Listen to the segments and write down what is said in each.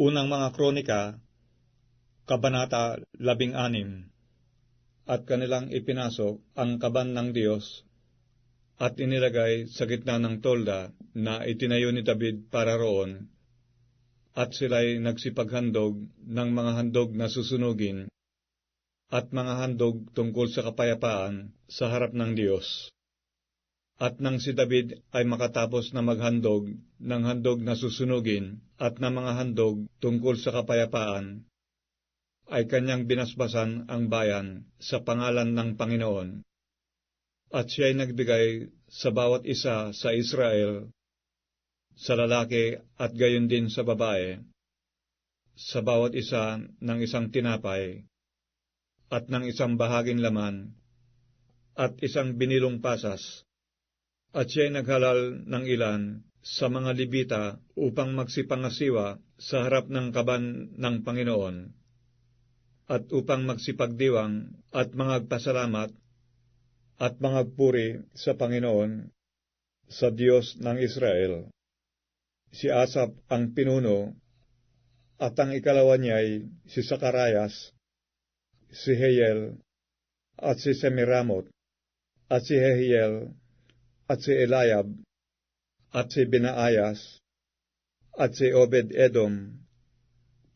Unang mga kronika, Kabanata 16 At kanilang ipinasok ang kaban ng Diyos at inilagay sa gitna ng tolda na itinayo ni David para roon, at sila'y nagsipaghandog ng mga handog na susunugin at mga handog tungkol sa kapayapaan sa harap ng Diyos. At nang si David ay makatapos na maghandog ng handog na susunugin at ng mga handog tungkol sa kapayapaan, ay kanyang binasbasan ang bayan sa pangalan ng Panginoon. At siya'y nagbigay sa bawat isa sa Israel, sa lalaki at gayon din sa babae, sa bawat isa ng isang tinapay, at ng isang bahaging laman, at isang binilong pasas, at siya'y naghalal ng ilan sa mga libita upang magsipangasiwa sa harap ng kaban ng Panginoon, at upang magsipagdiwang at mangagpasalamat at mangagpuri sa Panginoon, sa Diyos ng Israel. Si Asap ang pinuno, at ang ikalawa niya'y si Sakarayas, si Heyel, at si Semiramot, at si Hehiel, Eliab, at si Binaayas, at si Obed-Edom,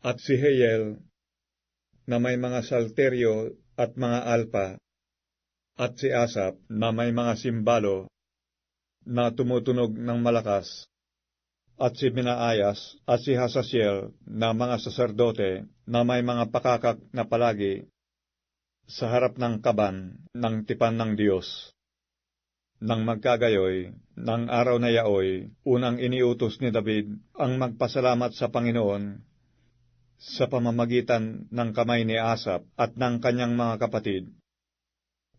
at si Heyel, na may mga salteryo at mga alpa, at si Asap na may mga simbalo na tumutunog ng malakas, at si Binaayas at si Hasasiel na mga saserdote na may mga pakakak na palagi sa harap ng kaban ng tipan ng Diyos. Nang magkagayoy, ng araw na yaoy, unang iniutos ni David ang magpasalamat sa Panginoon sa pamamagitan ng kamay ni Asap at ng kanyang mga kapatid.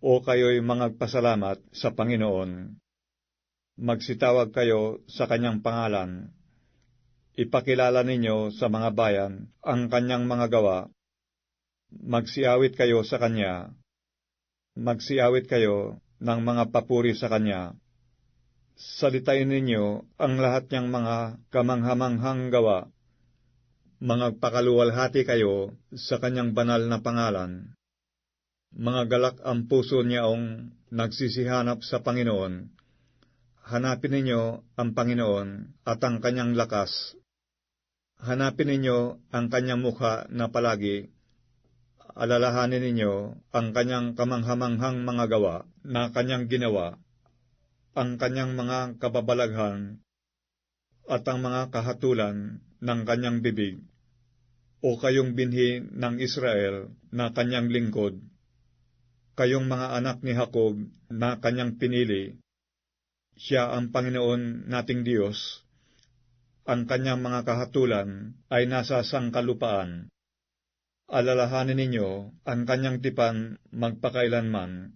O kayo'y mangagpasalamat sa Panginoon. Magsitawag kayo sa kanyang pangalan. Ipakilala ninyo sa mga bayan ang kanyang mga gawa. Magsiawit kayo sa kanya. Magsiawit kayo ng mga papuri sa Kanya. Salitain ninyo ang lahat niyang mga kamanghamanghang gawa. Mga pakaluwalhati kayo sa Kanyang banal na pangalan. Mga galak ang puso niyaong nagsisihanap sa Panginoon. Hanapin ninyo ang Panginoon at ang Kanyang lakas. Hanapin ninyo ang Kanyang mukha na palagi alalahanin ninyo ang kanyang kamanghamanghang mga gawa na kanyang ginawa, ang kanyang mga kababalaghan, at ang mga kahatulan ng kanyang bibig, o kayong binhi ng Israel na kanyang lingkod, kayong mga anak ni Jacob na kanyang pinili, siya ang Panginoon nating Diyos, ang kanyang mga kahatulan ay nasa sangkalupaan alalahanin ninyo ang kanyang tipan magpakailanman.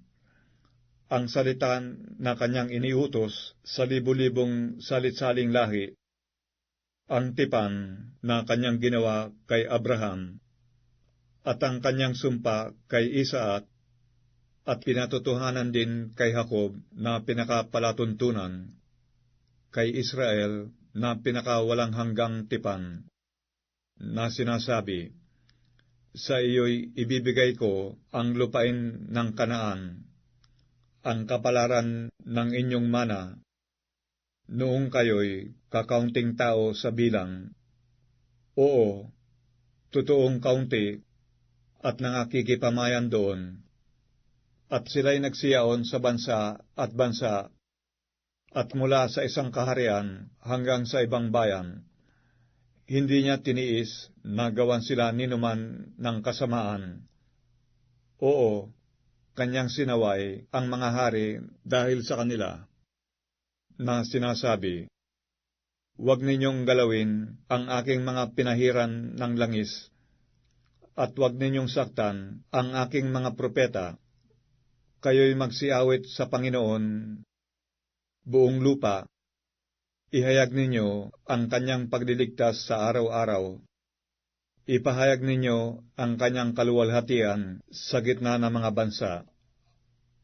Ang salitan na kanyang iniutos sa libu-libong salit-saling lahi, ang tipan na kanyang ginawa kay Abraham, at ang kanyang sumpa kay Isaac, at pinatutuhanan din kay Jacob na pinakapalatuntunan, kay Israel na pinakawalang hanggang tipan, na sinasabi, sa iyo'y ibibigay ko ang lupain ng kanaan, ang kapalaran ng inyong mana, noong kayo'y kakaunting tao sa bilang. Oo, totoong kaunti at nangakikipamayan doon. At sila'y nagsiyaon sa bansa at bansa, at mula sa isang kaharian hanggang sa ibang bayan hindi niya tiniis na gawan sila ninuman ng kasamaan. Oo, kanyang sinaway ang mga hari dahil sa kanila, na sinasabi, Huwag ninyong galawin ang aking mga pinahiran ng langis, at huwag ninyong saktan ang aking mga propeta. Kayo'y magsiawit sa Panginoon, buong lupa, Ihayag ninyo ang kanyang pagliligtas sa araw-araw. Ipahayag ninyo ang kanyang kaluwalhatian sa gitna ng mga bansa,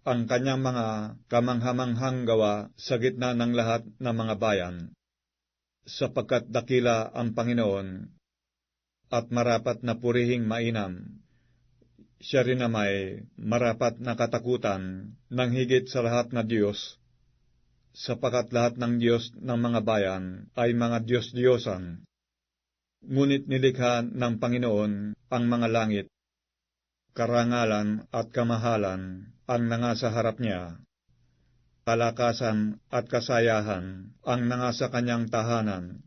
ang kanyang mga kamanghamanghang gawa sa gitna ng lahat ng mga bayan, sapagkat dakila ang Panginoon, at marapat na purihing mainam. Siya rin na may marapat na katakutan ng higit sa lahat na Diyos, sapagat lahat ng Diyos ng mga bayan ay mga Diyos-Diyosan. Ngunit nilikha ng Panginoon ang mga langit, karangalan at kamahalan ang nangasa harap niya kalakasan at kasayahan ang nangasa kanyang tahanan.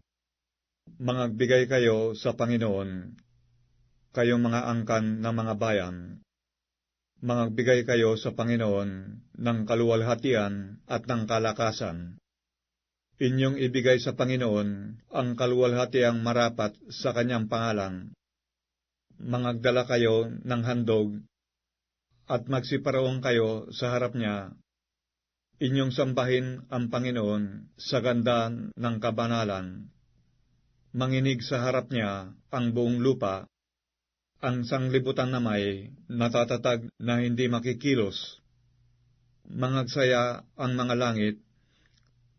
Mangagbigay kayo sa Panginoon, kayong mga angkan ng mga bayan. Mangagbigay kayo sa Panginoon ng kaluwalhatian at ng kalakasan. Inyong ibigay sa Panginoon ang kaluwalhatiang marapat sa kanyang pangalan. Mangagdala kayo ng handog at magsiparoong kayo sa harap niya Inyong sambahin ang Panginoon sa ganda ng kabanalan. Manginig sa harap niya ang buong lupa, ang sanglibutan na may natatatag na hindi makikilos. Mangagsaya ang mga langit,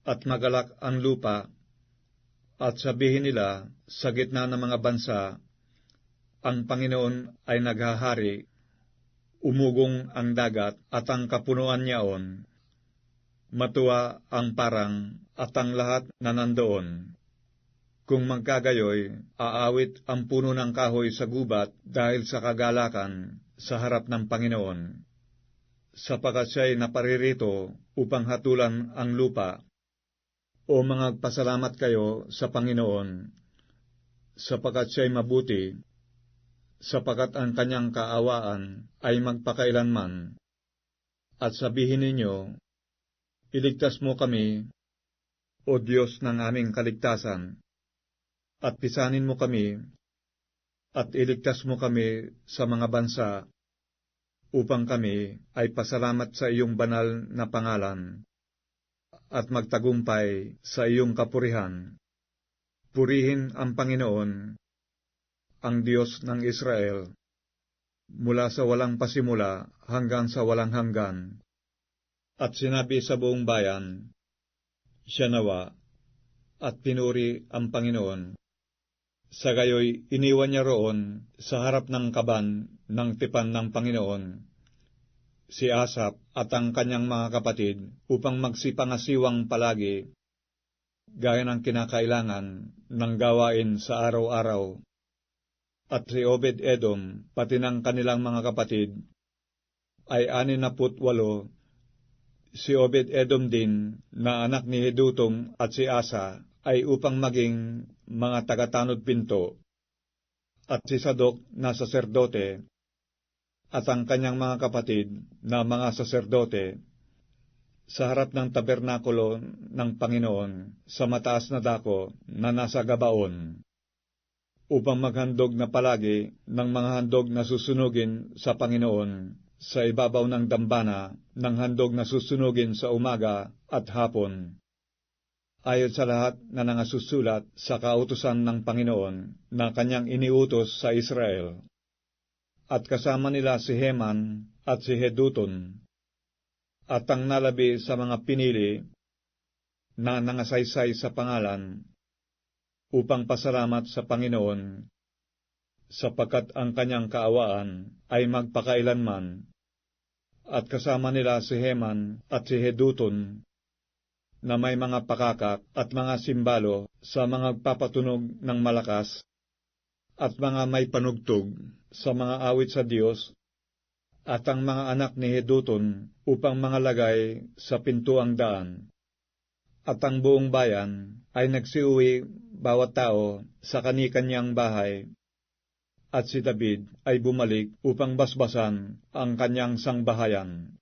at magalak ang lupa, at sabihin nila sa gitna ng mga bansa, ang Panginoon ay naghahari, umugong ang dagat at ang kapunuan niyaon matuwa ang parang at ang lahat na nandoon. Kung magkagayoy, aawit ang puno ng kahoy sa gubat dahil sa kagalakan sa harap ng Panginoon. Sapagat siya'y naparirito upang hatulan ang lupa. O mangagpasalamat kayo sa Panginoon, sapagat siya'y mabuti, sapagat ang kanyang kaawaan ay magpakailanman. At sabihin ninyo, Iligtas mo kami, O Diyos ng aming kaligtasan, at pisanin mo kami, at iligtas mo kami sa mga bansa, upang kami ay pasalamat sa iyong banal na pangalan, at magtagumpay sa iyong kapurihan. Purihin ang Panginoon, ang Diyos ng Israel, mula sa walang pasimula hanggang sa walang hanggan. At sinabi sa buong bayan, siya nawa, at pinuri ang Panginoon. Sa gayoy, iniwan niya roon sa harap ng kaban ng tipan ng Panginoon, si Asap at ang kanyang mga kapatid upang magsipangasiwang palagi, gaya ng kinakailangan ng gawain sa araw-araw. At si Obed Edom, pati ng kanilang mga kapatid, ay anin na walo si Obed Edom din na anak ni Hedutum at si Asa ay upang maging mga tagatanod pinto, at si Sadok na saserdote, at ang kanyang mga kapatid na mga saserdote, sa harap ng tabernakulo ng Panginoon sa mataas na dako na nasa gabaon, upang maghandog na palagi ng mga handog na susunugin sa Panginoon sa ibabaw ng dambana ng handog na susunugin sa umaga at hapon. Ayon sa lahat na nangasusulat sa kautusan ng Panginoon na kanyang iniutos sa Israel. At kasama nila si Heman at si Heduton, at ang nalabi sa mga pinili na nangasaysay sa pangalan, upang pasalamat sa Panginoon sapagkat ang kanyang kaawaan ay magpakailanman at kasama nila si Heman at si Heduton, na may mga pakakak at mga simbalo sa mga papatunog ng malakas, at mga may panugtog sa mga awit sa Diyos, at ang mga anak ni Heduton upang mga lagay sa pintuang daan. At ang buong bayan ay nagsiuwi bawat tao sa kanikanyang bahay at si David ay bumalik upang basbasan ang kanyang sangbahayan.